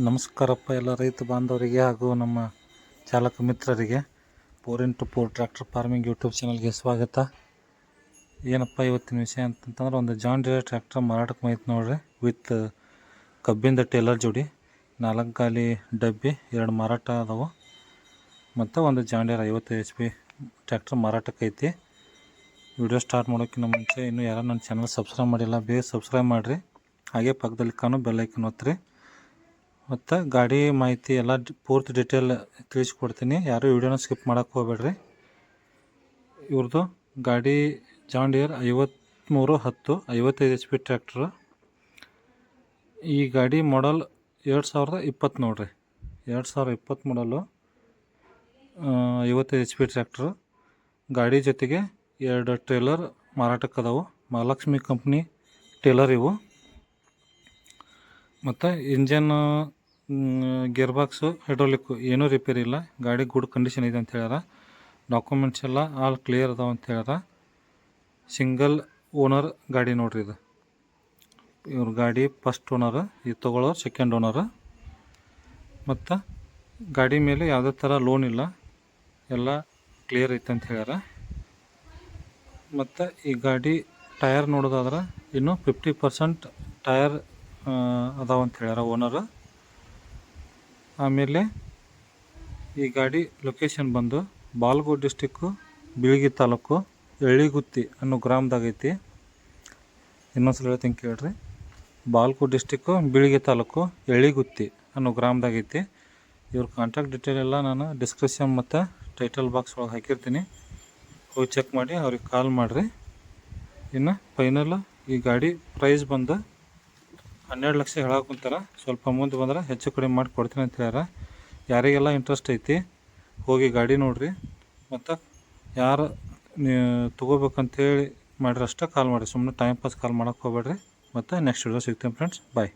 ನಮಸ್ಕಾರಪ್ಪ ಎಲ್ಲ ರೈತ ಬಾಂಧವರಿಗೆ ಹಾಗೂ ನಮ್ಮ ಚಾಲಕ ಮಿತ್ರರಿಗೆ. Four into four tractor farming YouTube ಚಾನಲ್ಗೆ ಸ್ವಾಗತ. ಏನಪ್ಪ ಇವತ್ತಿನ ವಿಷಯ ಅಂತಂತಂದ್ರೆ ಒಂದು ಜಾನ್ ಡಿಯರ್ ಟ್ರ್ಯಾಕ್ಟರ್ ಮಾರಾಟಕ್ಕೆ ಮೈತ್ ನೋಡ್ರಿ. ವಿತ್ ಕಬ್ಬಿಂದ ಟೇಲರ್ ಜೋಡಿ ನಾಲ್ಕು ಗಾಲಿ ಡಬ್ಬಿ, ಎರಡು ಮಾರಾಟ ಅದಾವೆ. ಮತ್ತು ಒಂದು ಜಾನ್ ಐವತ್ತು ಎಚ್ ಪಿ ಟ್ರ್ಯಾಕ್ಟರ್ ಮಾರಾಟಕ್ಕೆ ಐತಿ. ವಿಡಿಯೋ ಸ್ಟಾರ್ಟ್ ಮಾಡೋಕ್ಕಿಂತ ಮುಂಚೆ ಇನ್ನೂ ಯಾರು ನನ್ನ ಚಾನಲ್ ಸಬ್ಸ್ಕ್ರೈಬ್ ಮಾಡಿಲ್ಲ, ಬೇಗ ಸಬ್ಸ್ಕ್ರೈಬ್ ಮಾಡಿರಿ. ಹಾಗೆ ಪಕ್ಕದಲ್ಲಿ ಕಾಣೋ ಬೆಲ್ಲೈಕನ್ ಒತ್ತಿರಿ. ಮತ್ತು ಗಾಡಿ ಮಾಹಿತಿ ಎಲ್ಲ ಪೂರ್ತಿ ಡೀಟೇಲ್ ತಿಳಿಸ್ಕೊಡ್ತೀನಿ. ಯಾರು ವಿಡಿಯೋನ ಸ್ಕಿಪ್ ಮಾಡೋಕ್ಕೆ ಹೋಗಬೇಡ್ರಿ. ಇವ್ರದ್ದು ಗಾಡಿ ಜಾನ್ ಡಿಯರ್ ಐವತ್ತ್ಮೂರು ಹತ್ತು, ಐವತ್ತೈದು ಎಚ್ ಪಿ ಟ್ರ್ಯಾಕ್ಟ್ರು ಈ ಗಾಡಿ ಮಾಡಲ್ ಎರಡು ಸಾವಿರದ ಇಪ್ಪತ್ತು ನೋಡ್ರಿ. ಎರಡು ಸಾವಿರದ ಇಪ್ಪತ್ತು ಮಾಡಲು ಐವತ್ತೈದು ಎಚ್ ಪಿ ಟ್ರ್ಯಾಕ್ಟ್ರು ಗಾಡಿ ಜೊತೆಗೆ ಎರಡು ಟ್ರೇಲರ್ ಮಾರಾಟಕ್ಕೆ ಅದಾವು. ಮಹಾಲಕ್ಷ್ಮಿ ಕಂಪ್ನಿ ಟೇಲರ್ ಇವು. ಮತ್ತು ಇಂಜನ್ ಗೇರ್ ಬಾಕ್ಸು ಹೈಡ್ರೋಲಿಕ್ಕು ಏನೂ ರಿಪೇರಿ ಇಲ್ಲ. ಗಾಡಿ ಗುಡ್ ಕಂಡೀಷನ್ ಇದೆ ಅಂತ ಹೇಳ್ಯಾರ. ಡಾಕ್ಯುಮೆಂಟ್ಸ್ ಎಲ್ಲ ಆಲ್ ಕ್ಲಿಯರ್ ಅದಾವ ಅಂತ ಹೇಳ್ಯಾರ. ಸಿಂಗಲ್ ಓನರ್ ಗಾಡಿ ನೋಡ್ರಿ ಇದು. ಇವ್ರ ಗಾಡಿ ಫಸ್ಟ್ ಓನರ್ ಇದು ತೊಗೊಳೋರು ಸೆಕೆಂಡ್ ಓನರ್ ಮತ್ತು ಗಾಡಿ ಮೇಲೆ ಯಾವುದೇ ಥರ ಲೋನ್ ಇಲ್ಲ. ಎಲ್ಲ ಕ್ಲಿಯರ್ ಐತೆ ಅಂತ ಹೇಳ್ಯಾರ. ಮತ್ತು ಈ ಗಾಡಿ ಟಯರ್ ನೋಡೋದಾದ್ರೆ ಇನ್ನೂ ಫಿಫ್ಟಿ ಪರ್ಸೆಂಟ್ ಟಯರ್ ಅದಾವಂತ ಹೇಳ್ಯಾರ ಓನರ್ ಆಮೇಲೆ ಈ ಗಾಡಿ ಲೊಕೇಶನ್ ಬಂದು ಬಾಲ್ಗೋಡ್ ಡಿಸ್ಟಿಕ್ಕು ಬೀಳಗಿ ತಾಲೂಕು, ಎಳ್ಳಿಗುತ್ತಿ ಅನ್ನೋ ಗ್ರಾಮದಾಗೈತಿ ಇನ್ನೊಂದ್ಸಲ ಹೇಳ್ತೀನಿ ಕೇಳ್ರಿ. ಬಾಲ್ಕೋಟ್ ಡಿಸ್ಟಿಕ್ಕು ಬಿಳಿಗಿ ತಾಲೂಕು, ಎಳ್ಳಿಗುತ್ತಿ ಅನ್ನೋ ಗ್ರಾಮದಾಗೈತಿ ಇವ್ರ ಕಾಂಟ್ಯಾಕ್ಟ್ ಡೀಟೇಲ್ ಎಲ್ಲ ನಾನು ಡಿಸ್ಕ್ರಿಪ್ಷನ್ ಮತ್ತು ಟೈಟಲ್ ಬಾಕ್ಸ್ ಒಳಗೆ ಹಾಕಿರ್ತೀನಿ. ಹೋಗಿ ಚೆಕ್ ಮಾಡಿ ಅವ್ರಿಗೆ ಕಾಲ್ ಮಾಡಿರಿ. ಇನ್ನು ಫೈನಲ್ ಈ ಗಾಡಿ ಪ್ರೈಸ್ ಬಂದು ಹನ್ನೆರಡು ಲಕ್ಷ ಹೇಳಕ್ಕೆ ಕುಂತಾರ ಸ್ವಲ್ಪ ಮುಂದೆ ಬಂದ್ರೆ ಹೆಚ್ಚು ಕಡಿಮೆ ಮಾಡಿ ಕೊಡ್ತೀನಿ ಅಂತ ಹೇಳ್ಯಾರ. ಯಾರಿಗೆಲ್ಲ ಇಂಟ್ರೆಸ್ಟ್ ಐತಿ, ಹೋಗಿ ಗಾಡಿ ನೋಡಿರಿ. ಮತ್ತು ಯಾರು ತೊಗೋಬೇಕಂತೇಳಿ ಮಾಡಿರಷ್ಟೇ ಕಾಲ್ ಮಾಡಿ ಸುಮ್ಮನೆ ಟೈಮ್ ಪಾಸ್ ಕಾಲ್ ಮಾಡೋಕ್ಕೆ ಹೋಗ್ಬೇಡ್ರಿ. ಮತ್ತು ನೆಕ್ಸ್ಟ್ ವಿಡಿಯೋ ಸಿಗ್ತೀನಿ ಫ್ರೆಂಡ್ಸ್ ಬಾಯ್